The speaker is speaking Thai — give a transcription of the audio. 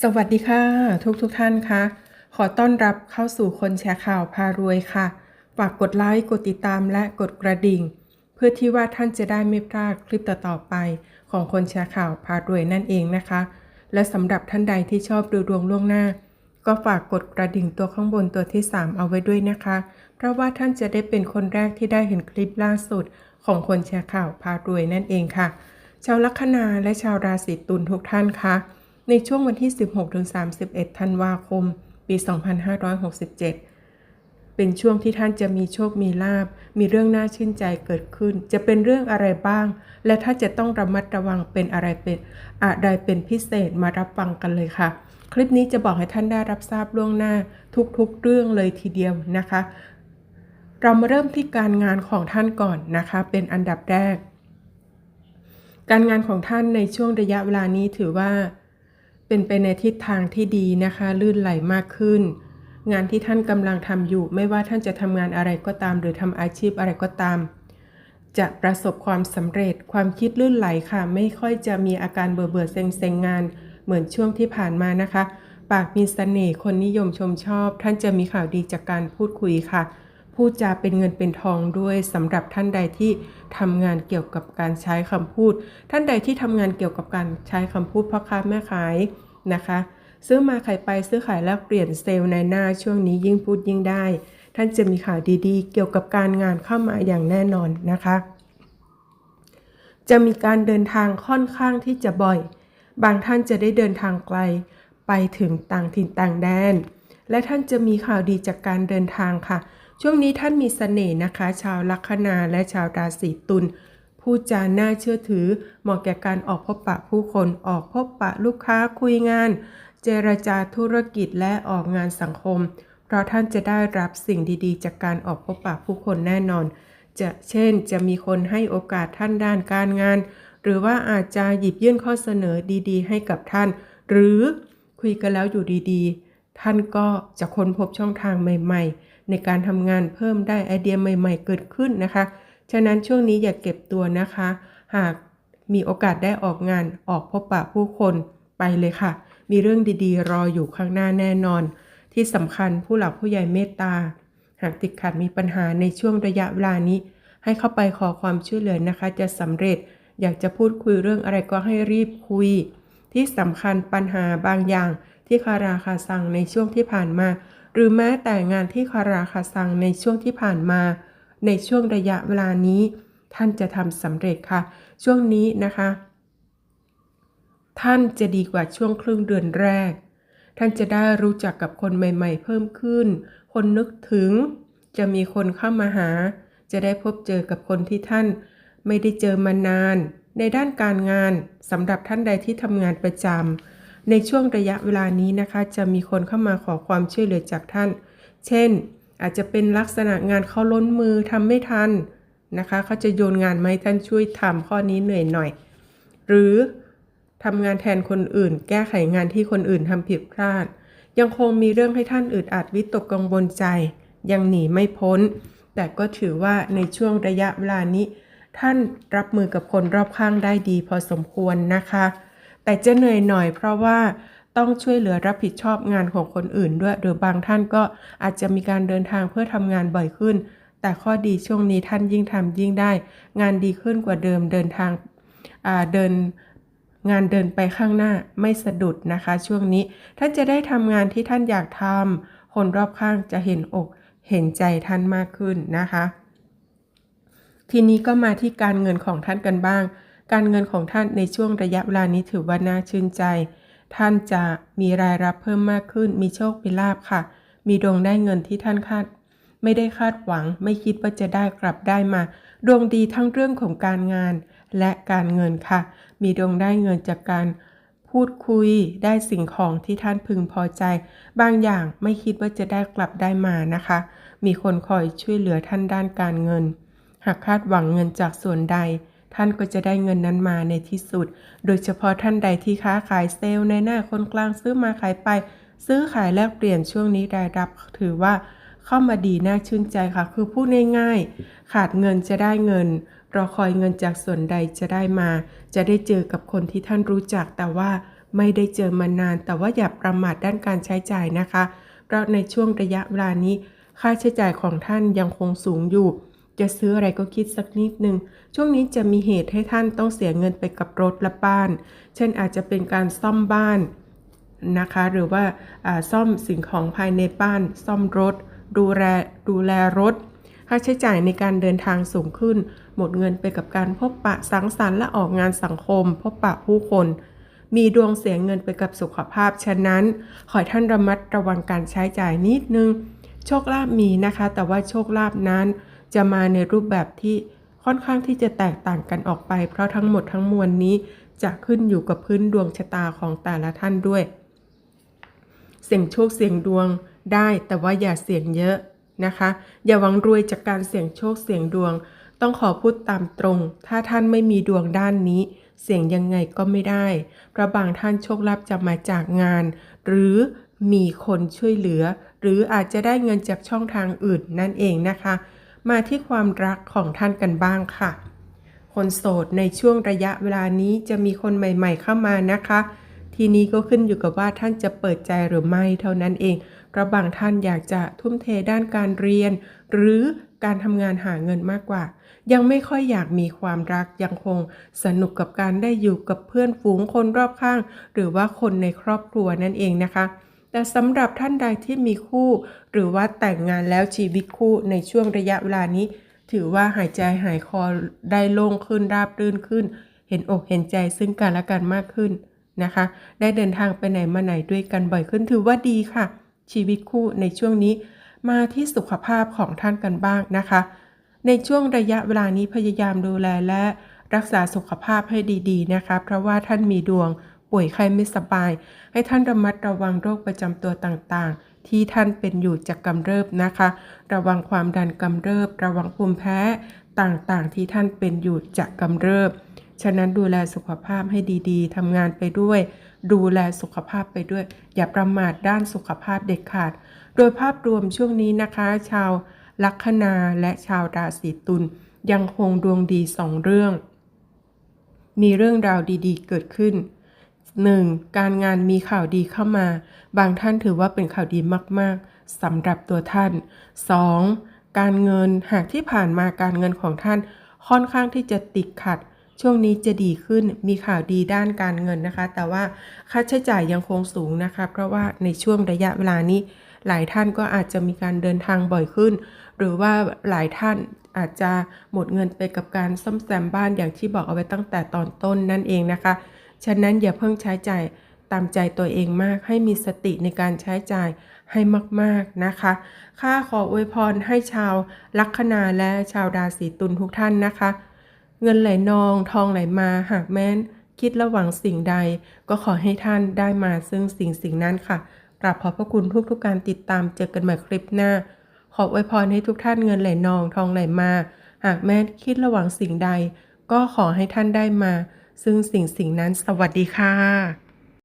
สวัสดีค่ะ ทุกทุกท่านคะขอต้อนรับเข้าสู่คนแชร์ข่าวพารวยค่ะฝากกดไลค์กดติดตามและกดกระดิ่ง เพื่อที่ว่าท่านจะได้ไม่พลาดคลิปต่อๆไป ของคนแชร์ข่าวพารวยนั่นเองนะคะ และสำหรับท่านใดที่ชอบดูดวงล่วงหน้า ก็ฝากกดกระดิ่งตัวข้างบนตัวที่ 3 เอาไว้ด้วยนะคะ เพราะว่าท่านจะได้เป็นคนแรกที่ได้เห็นคลิปล่าสุด ของคนแชร์ข่าวพารวยนั่นเองค่ะ ชาวลัคนาและชาวราศีตุลทุกท่านคะ ในช่วงวันที่ 16-31 ธันวาคม ปี 2567 เป็นช่วงที่ท่านจะมีโชค มีลาบ มีเรื่องน่าชื่นใจเกิดขึ้น จะเป็นเรื่องอะไรบ้าง และถ้าจะต้องระมัดระวังเป็นอะไรเป็นอะไรเป็นพิเศษมารับฟังกันเลยค่ะ คลิปนี้จะบอกให้ท่านได้รับทราบล่วงหน้าทุกๆ เรื่องเลยทีเดียวนะคะ เรามาเริ่มที่การงานของท่านก่อนนะคะ เป็นอันดับแรก การงานของท่านในช่วงระยะเวลานี้ถือว่า เป็นไปในทิศทางที่ดีนะคะ ลื่นไหลมากขึ้น งานที่ท่านกำลังทำอยู่ ไม่ว่าท่านจะทำงานอะไรก็ตาม หรือทำอาชีพอะไรก็ตาม จะประสบความสำเร็จความคิดลื่นไหลค่ะ ไม่ค่อยจะมีอาการเบื่อเบื่อเซ็งเซ็งงาน เหมือนช่วงที่ผ่านมานะคะ ปากมีเสน่ห์คนนิยมชมชอบ ท่านจะมีข่าวดีจากการพูดคุยค่ะ พูดจาเป็นเงินเป็นทองด้วยสำหรับท่านใดที่ทำงานเกี่ยวกับการใช้คำพูด ท่านใดที่ทำงานเกี่ยวกับการใช้คำพูดพ่อค้าแม่ขายนะคะ ซื้อมาขายไปซื้อขายแลกเปลี่ยนเซลล์ในหน้าช่วงนี้ยิ่งพูดยิ่งได้ ท่านจะมีข่าวดีๆ เกี่ยวกับการงานเข้ามาอย่างแน่นอนนะคะ จะมีการเดินทางค่อนข้างที่จะบ่อย บางท่านจะได้เดินทางไกลไปถึงต่างถิ่นต่างแดน และท่านจะมีข่าวดีจากการเดินทางค่ะ ช่วงนี้ท่านมีเสน่ห์นะคะ ชาวลัคนาและชาวราศีตุลพูดจาน่าเชื่อถือ เหมาะแก่การออกพบปะผู้คนออกพบปะลูกค้าคุยงาน เจรจาธุรกิจและออกงานสังคม เพราะท่านจะได้รับสิ่งดีๆ จากการออกพบปะผู้คนแน่นอน จะเช่นจะมีคนให้โอกาสท่านด้านการงาน หรือว่าอาจจะหยิบยื่นข้อเสนอดีๆ ให้กับท่าน หรือคุยกันแล้วอยู่ดีๆ ท่านก็จะค้นพบช่องทางใหม่ ๆ ในการทำงานเพิ่มได้ไอเดียใหม่ ๆ เกิดขึ้นนะคะ ฉะนั้นช่วงนี้อย่าเก็บตัวนะคะ หากมีโอกาสได้ออกงานออกพบปะผู้คนไปเลยค่ะ มีเรื่องดีๆ รออยู่ข้างหน้าแน่นอน ที่สำคัญผู้หลักผู้ใหญ่เมตตา หากติดขัดมีปัญหาในช่วงระยะเวลานี้ ให้เข้าไปขอความช่วยเหลือนะคะ จะสำเร็จอยากจะพูดคุยเรื่องอะไรก็ให้รีบคุย ที่สำคัญปัญหาบางอย่างที่คาราคาซังในช่วงที่ผ่านมา หรือแม้แต่งานที่คาราคาซังในช่วงที่ผ่านมา ในช่วงระยะเวลานี้ ท่านจะทำสำเร็จค่ะ ช่วงนี้นะคะ ท่านจะดีกว่าช่วงครึ่งเดือนแรก ท่านจะได้รู้จักกับคนใหม่ ๆ เพิ่มขึ้น คนนึกถึง จะมีคนเข้ามาหา จะได้พบเจอกับคนที่ท่าน ไม่ได้เจอมานาน ในด้านการงานสำหรับท่านใดที่ทำงานประจำ ในช่วงระยะเวลานี้นะคะ จะมีคนเข้ามาขอความช่วยเหลือจากท่าน เช่น อาจจะเป็นลักษณะงานเขาล้นมือทำไม่ทันนะคะเขาจะโยนงานมาให้ท่านช่วยทำข้อนี้เหนื่อยหน่อย หรือทำงานแทนคนอื่น แก้ไขงานที่คนอื่นทำผิดพลาด ยังคงมีเรื่องให้ท่านอึดอัดวิตกกังวลใจ ยังหนีไม่พ้น แต่ก็ถือว่าในช่วงระยะเวลานี้ ท่านรับมือกับคนรอบข้างได้ดีพอสมควรนะคะ แต่จะเหนื่อยหน่อยเพราะว่าต้องช่วยเหลือรับผิดชอบงานของคนอื่นด้วย หรือบางท่านก็อาจจะมีการเดินทางเพื่อทำงานบ่อยขึ้น แต่ข้อดีช่วงนี้ท่านยิ่งทำยิ่งได้ งานดีขึ้นกว่าเดิมเดินทางเดินงานเดินไปข้างหน้าไม่สะดุดนะคะ ช่วงนี้ท่านจะได้ทำงานที่ท่านอยากทำคนรอบข้างจะเห็นอกเห็นใจท่านมากขึ้นนะคะ ทีนี้ก็มาที่การเงินของท่านกันบ้าง การเงินของท่านในช่วงระยะเวลานี้ถือว่าน่าชื่นใจ ท่านจะมีรายรับเพิ่มมากขึ้น มีโชคมีลาภค่ะ มีดวงได้เงินที่ท่านคาด ไม่ได้คาดหวัง ไม่คิดว่าจะได้กลับได้มา ดวงดีทั้งเรื่องของการงาน และการเงินค่ะ มีดวงได้เงินจากการพูดคุยได้สิ่งของที่ท่านพึงพอใจ บางอย่างไม่คิดว่าจะได้กลับได้มานะคะ มีคนคอยช่วยเหลือท่านด้านการเงิน หากคาดหวังเงินจากส่วนใด ท่านก็จะได้เงินนั้นมาในที่สุด โดยเฉพาะท่านใดที่ค้าขายเซลล์ในหน้าคนกลางซื้อมาขายไป ซื้อขายแลกเปลี่ยนช่วงนี้รายรับถือว่าเข้ามาดีน่าชื่นใจค่ะ คือพูดง่ายๆ ขาดเงินจะได้เงิน รอคอยเงินจากส่วนใดจะได้มา จะได้เจอกับคนที่ท่านรู้จัก แต่ว่าไม่ได้เจอมานาน แต่ว่าอย่าประมาทด้านการใช้จ่ายนะคะ เพราะในช่วงระยะเวลานี้ ค่าใช้จ่ายของท่านยังคงสูงอยู่ จะซื้ออะไรก็คิดสักนิดหนึ่ง ช่วงนี้จะมีเหตุให้ท่านต้องเสียเงินไปกับรถและบ้าน เช่นอาจจะเป็นการซ่อมบ้านนะคะ หรือว่าาซ่อมสิ่งของภายในบ้าน ซ่อมรถ ดูแลดูแลรถ ค่าใช้จ่ายในการเดินทางสูงขึ้น หมดเงินไปกับการพบปะสังสรรค์และออกงานสังคม พบปะผู้คน มีดวงเสียเงินไปกับสุขภาพ ฉะนั้น ขอให้ท่านระมัดระวังการใช้จ่ายนิดนึง โชคลาภมีนะคะ แต่ว่าโชคลาภนั้น จะมาในรูปแบบที่ค่อนข้างที่จะแตกต่างกันออกไป เพราะทั้งหมดทั้งมวลนี้จะขึ้นอยู่กับพื้นดวงชะตาของแต่ละท่านด้วย เสี่ยงโชคเสี่ยงดวงได้แต่ว่าอย่าเสี่ยงเยอะนะคะ อย่าหวังรวยจากการเสี่ยงโชคเสี่ยงดวง ต้องขอพูดตามตรง ถ้าท่านไม่มีดวงด้านนี้ เสี่ยงยังไงก็ไม่ได้เพราะบางท่านโชคลาภจะมาจากงาน หรือมีคนช่วยเหลือ หรืออาจจะได้เงินจากช่องทางอื่นนั่นเองนะคะ มาที่ความรักของท่านกันบ้างค่ะ คนโสดในช่วงระยะเวลานี้จะมีคนใหม่ ๆ เข้ามานะคะ ทีนี้ก็ขึ้นอยู่กับว่าท่านจะเปิดใจหรือไม่เท่านั้นเองเพราะบางท่านอยากจะทุ่มเทด้านการเรียน หรือการทำงานหาเงินมากกว่า ยังไม่ค่อยอยากมีความรักยังคงสนุกกับการได้อยู่กับเพื่อนฝูงคนรอบข้าง หรือว่าคนในครอบครัวนั่นเองนะคะ แต่สำหรับท่านใดที่มีคู่ หรือว่าแต่งงานแล้วชีวิตคู่ในช่วงระยะเวลานี้ ถือว่าหายใจหายคอได้โล่งขึ้นราบรื่นขึ้น เห็นอกเห็นใจซึ่งกันและกันมากขึ้นนะคะ ได้เดินทางไปไหนมาไหนด้วยกันบ่อยขึ้นถือว่าดีค่ะ ชีวิตคู่ในช่วงนี้มาที่สุขภาพของท่านกันบ้างนะคะ ในช่วงระยะเวลานี้พยายามดูแลและรักษาสุขภาพให้ดี ๆ นะคะ เพราะว่าท่านมีดวง ป่วยไข้ไม่สบาย ให้ท่านระมัดระวังโรคประจำตัวต่างๆ ที่ท่านเป็นอยู่จากกำเริบนะคะ ระวังความดันกำเริบ ระวังภูมิแพ้ต่างๆ ที่ท่านเป็นอยู่จากกำเริบ ฉะนั้นดูแลสุขภาพให้ดีๆทำงานไปด้วย ดูแลสุขภาพไปด้วย อย่าประมาทด้านสุขภาพเด็ดขาด โดยภาพรวมช่วงนี้นะคะ ชาวลัคนาและชาวราศีตุลยังคงดวงดีสองเรื่อง มีเรื่องราวดีๆ เกิดขึ้น 1. การงานมีข่าวดีเข้ามา บางท่านถือว่าเป็นข่าวดีมากๆสำหรับตัวท่าน 2. การเงินหากที่ผ่านมาการเงินของท่าน ค่อนข้างที่จะติดขัด ช่วงนี้จะดีขึ้นมีข่าวดีด้านการเงินนะคะ แต่ว่าค่าใช้จ่ายยังคงสูงนะคะ เพราะว่าในช่วงระยะเวลานี้ หลายท่านก็อาจจะมีการเดินทางบ่อยขึ้น หรือว่าหลายท่านอาจจะหมดเงินไปกับการซ่อมแซมบ้านอย่างที่บอกเอาไว้ตั้งแต่ตอนต้นนั่นเองนะคะ ฉะนั้นอย่าเพิ่งใช้จ่ายตามใจตัวเองมาก ให้มีสติในการใช้จ่ายให้มากๆนะคะ ข้าขออวยพรให้ชาวลัคนาและชาวราศีตุลทุกท่านนะคะ เงินไหลนองทองไหลมาหากแม้น คิดระหวังสิ่งใด ก็ขอให้ท่านได้มาซึ่งสิ่งสิ่งนั้นค่ะกราบขอบพระคุณทุกทุกการติดตามเจอกันใหม่คลิปหน้า ขออวยพรให้ทุกท่านเงินไหลนองทองไหลมา หากแม้คิดระหวังสิ่งใด ก็ขอให้ท่านได้มา ซึ่งสิ่งสิ่งนั้นสวัสดีค่ะ